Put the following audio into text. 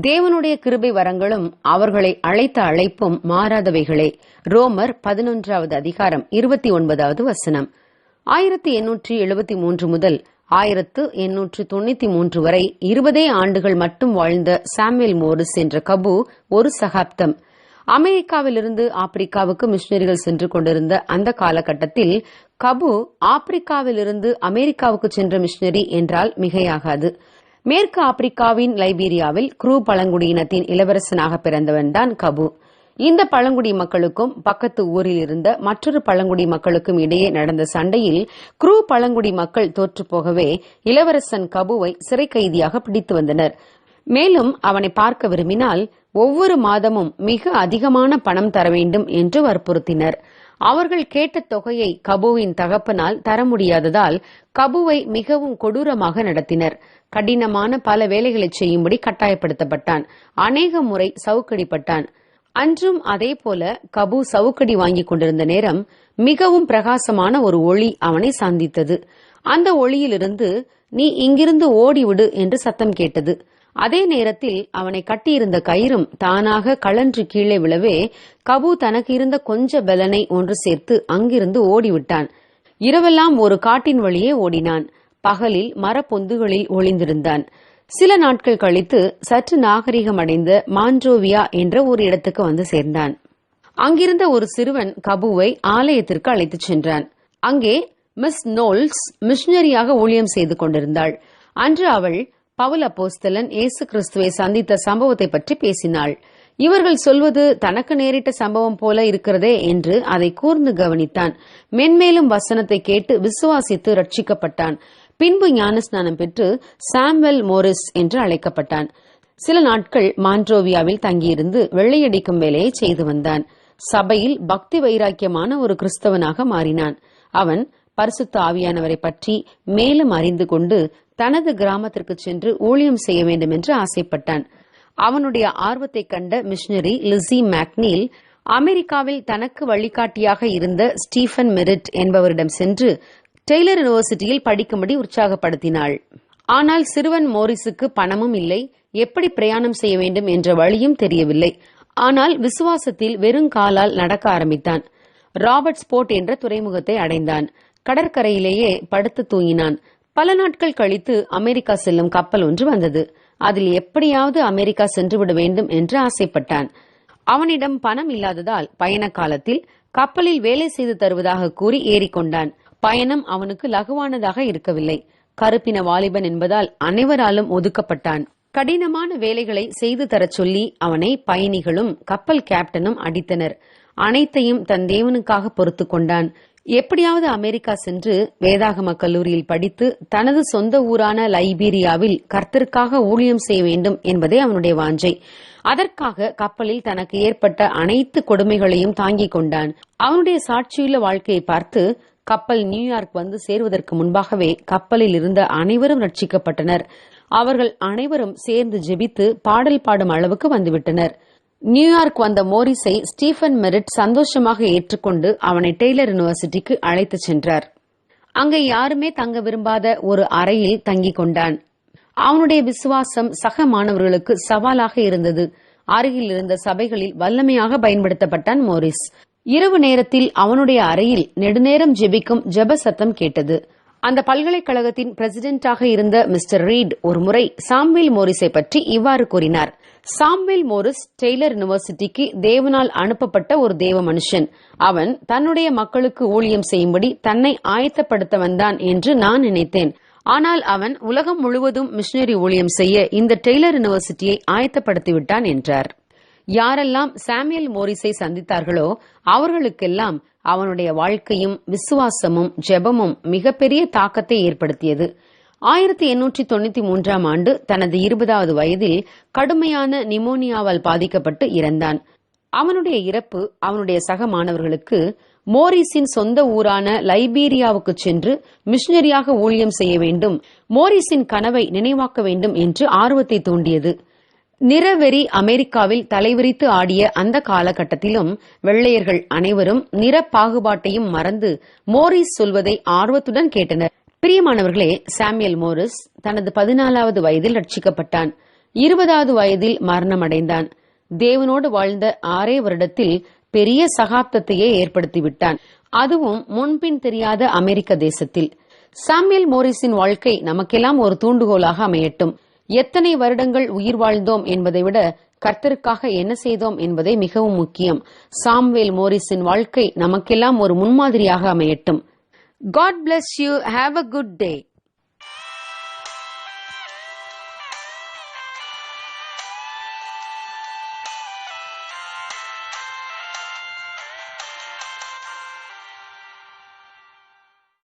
தேவனுடைய கிருபை வரங்களும் அவர்களை அழைத்த அழைப்பும் மாறாதவைகளே. ரோமர் பதினொன்றாவது அதிகாரம் இருபத்தி ஒன்பதாவது வசனம். ஆயிரத்தி எண்ணூற்றி எழுபத்தி மூன்று முதல் ஆயிரத்து எண்ணூற்று தொண்ணூத்தி மூன்று வரை இருபதே ஆண்டுகள் மட்டும் வாழ்ந்த சாமுவேல் மோரிஸ் என்ற கபு ஒரு சகாப்தம். அமெரிக்காவிலிருந்து ஆப்பிரிக்காவுக்கு மிஷினரிகள் சென்று கொண்டிருந்த அந்த காலகட்டத்தில் கபு ஆப்பிரிக்காவிலிருந்து அமெரிக்காவுக்கு சென்ற மிஷினரி என்றால் மிகையாகாது. மேற்கு ஆப்பிரிக்காவின் லைபீரியாவில் குரூ பழங்குடியினத்தின் இளவரசனாக பிறந்தவன்தான் கபு. இந்த பழங்குடி மக்களுக்கும் பக்கத்து ஊரில் இருந்த மற்றொரு பழங்குடி மக்களுக்கும் இடையே நடந்த சண்டையில் குரூ பழங்குடி மக்கள் தோற்று போகவே இளவரசன் கபுவை சிறை கைதியாக பிடித்து வந்தனர். மேலும் அவனை பார்க்க விரும்பினால் ஒவ்வொரு மாதமும் மிக அதிகமான பணம் தர வேண்டும் என்று வற்புறுத்தினர். அவர்கள் கேட்ட தொகையை கபுவின் தகப்பனால் தர முடியாததால் கபுவை மிகவும் கொடூரமாக நடத்தினர். கடினமான பல வேலைகளை செய்யும்படி கட்டாயப்படுத்தப்பட்டான். அநேக முறை சவுக்கடிப்பட்டான். அன்றும் அதே போல கபு சவுக்கடி வாங்கிக் கொண்டிருந்த நேரம் மிகவும் பிரகாசமான ஒரு ஒளி அவனை சந்தித்தது. அந்த ஒளியிலிருந்து நீ இங்கிருந்து ஓடிவிடு என்று சத்தம் கேட்டது. அதே நேரத்தில் அவனை கட்டியிருந்த கயிறும் தானாக கழன்று கீழே விழவே கபு தனக்கு இருந்த கொஞ்ச பலனை ஒன்று சேர்த்து அங்கிருந்து ஓடிவிட்டான். இரவெல்லாம் ஒரு காட்டின் வழியே ஓடினான். பகலில் மரப்பொந்துகளில் ஒளிந்திருந்தான். சில நாட்கள் கழித்து சற்று நாகரிகம் அடைந்த மான்ட்ரோவியா என்ற ஒரு இடத்துக்கு வந்து சேர்ந்தான். அங்கிருந்த ஒரு சிறுவன் கபுவை ஆலயத்திற்கு அழைத்துச் சென்றான். அங்கே மிஸ் நோல்ஸ் மிஷினரியாக ஊழியம் செய்து கொண்டிருந்தாள். அன்று அவள் பவுல் அப்போஸ்தலன் இயேசு கிறிஸ்துவை சந்தித்த சம்பவத்தை பற்றி பேசினாள். இவர்கள் சொல்வது தனக்கு நேரிட்ட சம்பவம் போல இருக்கிறதே என்று அதை கூர்ந்து கவனித்தான். மென்மேலும் வசனத்தை கேட்டு விசுவாசித்து ரட்சிக்கப்பட்டான். பின்பு ஞானஸ்நானம் பெற்று சாம்வெல் மோரிஸ் என்று அழைக்கப்பட்டான். சில நாட்கள் மான்ட்ரோவியாவில் தங்கியிருந்து வெள்ளையடிக்கும் வேலையை செய்து வந்தான். சபையில் பக்தி வைராக்கியமான ஒரு கிறிஸ்தவனாக மாறினான். அவன் பரிசுத்த ஆவியானவரை பற்றி மேலும் அறிந்து கொண்டு தனது கிராமத்திற்கு சென்று ஊழியம் செய்ய வேண்டும் என்று ஆசைப்பட்டான். அவனுடைய ஆர்வத்தை கண்ட மிஷினரி லிசி மேக்னீல் அமெரிக்காவில் தனக்கு வழிகாட்டியாக இருந்த ஸ்டீஃபன் மெரிட் என்பவரிடம் சென்று டெய்லர் யூனிவர்சிட்டியில் படிக்கும்படி உற்சாகப்படுத்தினாள். ஆனால் சிறுவன் மோரிஸுக்கு பணமும் இல்லை. எப்படி பிரயாணம் செய்ய வேண்டும் என்ற வழியும் தெரியவில்லை. ஆனால் விசுவாசத்தில் வெறும் காலால் நடக்க ஆரம்பித்தான். ராபர்ட் ஸ்போர்ட் என்ற துறைமுகத்தை அடைந்தான். கடற்கரையிலேயே படுத்து தூங்கினான். பல நாட்கள் கழித்து அமெரிக்கா செல்லும் கப்பல் ஒன்று வந்தது. அதில் எப்படியாவது அமெரிக்கா சென்றுவிட வேண்டும் என்று ஆசைப்பட்டான். அவனிடம் பணம் இல்லாததால் பயண காலத்தில் கப்பலில் வேலை செய்து தருவதாக கூறி ஏறிக்கொண்டான். பயணம் அவனுக்கு லகுவானதாக இருக்கவில்லை. கருப்பின வாலிபன் என்பதால் அனைவராலும் ஒதுக்கப்பட்டான். கடினமான வேலைகளை செய்து தரச் சொல்லி அவனை பயணிகளும் கப்பல் கேப்டனும் அடித்தனர். அனைத்தையும் தன் தேவனுக்காக பொறுத்து கொண்டான். எப்படியாவது அமெரிக்கா சென்று வேதாகம கல்லூரியில் படித்து தனது சொந்த ஊரான லைபீரியாவில் கர்த்தருக்காக ஊழியம் செய்ய வேண்டும் என்பதே அவனுடைய வாஞ்சை. அதற்காக கப்பலில் தனக்கு ஏற்பட்ட அனைத்து கொடுமைகளையும் தாங்கிக் கொண்டான். அவனுடைய சாட்சியுள்ள வாழ்க்கையை பார்த்து கப்பல் நியூயார்க் வந்து சேருவதற்கு முன்பாகவே கப்பலில் இருந்த அனைவரும் ரட்சிக்கப்பட்டனர். அவர்கள் அனைவரும் சேர்ந்து ஜெபித்து பாடல் பாடும் அளவுக்கு வந்துவிட்டனர். நியூயார்க் வந்த மோரிஸை ஸ்டீஃபன் மெரிட் சந்தோஷமாக ஏற்றுக்கொண்டு அவனை டெய்லர் யூனிவர்சிட்டிக்கு அழைத்துச் சென்றார். அங்கே யாருமே தங்க விரும்பாத ஒரு அறையில் தங்கிக் கொண்டான். அவனுடைய விசுவாசம் சக மாணவர்களுக்கு சவாலாக இருந்தது. அருகில் இருந்த சபைகளில் வல்லமையாக பயன்படுத்தப்பட்டான் மோரிஸ். இரவு நேரத்தில் அவனுடைய அறையில் நெடுநேரம் ஜெபிக்கும் ஜெப சத்தம் கேட்டது. அந்த பல்கலைக்கழகத்தின் பிரசிடென்டாக இருந்த மிஸ்டர் ரீட் ஒருமுறை சாம்வேல் மோரிஸை பற்றி இவ்வாறு கூறினார். சாம்வேல் மோரிஸ் டெய்லர் யூனிவர்சிட்டிக்கு தேவனால் அனுப்பப்பட்ட ஒரு தேவ மனுஷன். அவன் தன்னுடைய மக்களுக்கு ஊழியம் செய்யும்படி தன்னை ஆயத்தப்படுத்த வந்தான் என்று நான் நினைத்தேன். ஆனால் அவன் உலகம் முழுவதும் மிஷினரி ஊழியம் செய்ய இந்த டெய்லர் யூனிவர்சிட்டியை ஆயத்தப்படுத்திவிட்டான் என்றார். யாரெல்லாம் சாமியல் மோரிஸை சந்தித்தார்களோ அவர்களுக்கெல்லாம் அவனுடைய வாழ்க்கையும் விசுவாசமும் ஜெபமும் மிகப்பெரிய தாக்கத்தை ஏற்படுத்தியது. ஆயிரத்தி எண்ணூற்றி தொண்ணூத்தி மூன்றாம் ஆண்டு தனது இருபதாவது வயதில் கடுமையான நிமோனியாவால் பாதிக்கப்பட்டு இறந்தான். அவனுடைய இறப்பு அவனுடைய சக மாணவர்களுக்கு மோரிஸின் சொந்த ஊரான லைபீரியாவுக்கு சென்று மிஷினரியாக ஊழியம் செய்ய வேண்டும் மோரிஸின் கனவை நினைவாக்க வேண்டும் என்று ஆர்வத்தை தூண்டியது. நிறவெறி அமெரிக்காவில் தலைவிரித்து ஆடிய அந்த காலகட்டத்திலும் வெள்ளையர்கள் அனைவரும் நிற பாகுபாட்டையும் மறந்து மோரிஸ் சொல்வதை ஆர்வத்துடன் கேட்டனர். பிரியமானவர்களே சாமியல் மோரிஸ் தனது பதினாலாவது வயதில் ரட்சிக்கப்பட்டான். இருபதாவது வயதில் மரணமடைந்தான். தேவனோடு வாழ்ந்த ஆறே வருடத்தில் பெரிய சகாப்தத்தையே ஏற்படுத்திவிட்டான். அதுவும் முன்பின் தெரியாத அமெரிக்க தேசத்தில். சாமியல் மோரிஸின் வாழ்க்கை நமக்கெல்லாம் ஒரு தூண்டுகோலாக அமையட்டும். எத்தனை வருடங்கள் உயிர் வாழ்ந்தோம் என்பதை விட கர்த்தருக்காக என்ன செய்தோம் என்பதே மிகவும் முக்கியம். சாம்வேல் மோரிஸின் வாழ்க்கை நமக்கெல்லாம் ஒரு முன்மாதிரியாக அமையட்டும். God bless you have a good day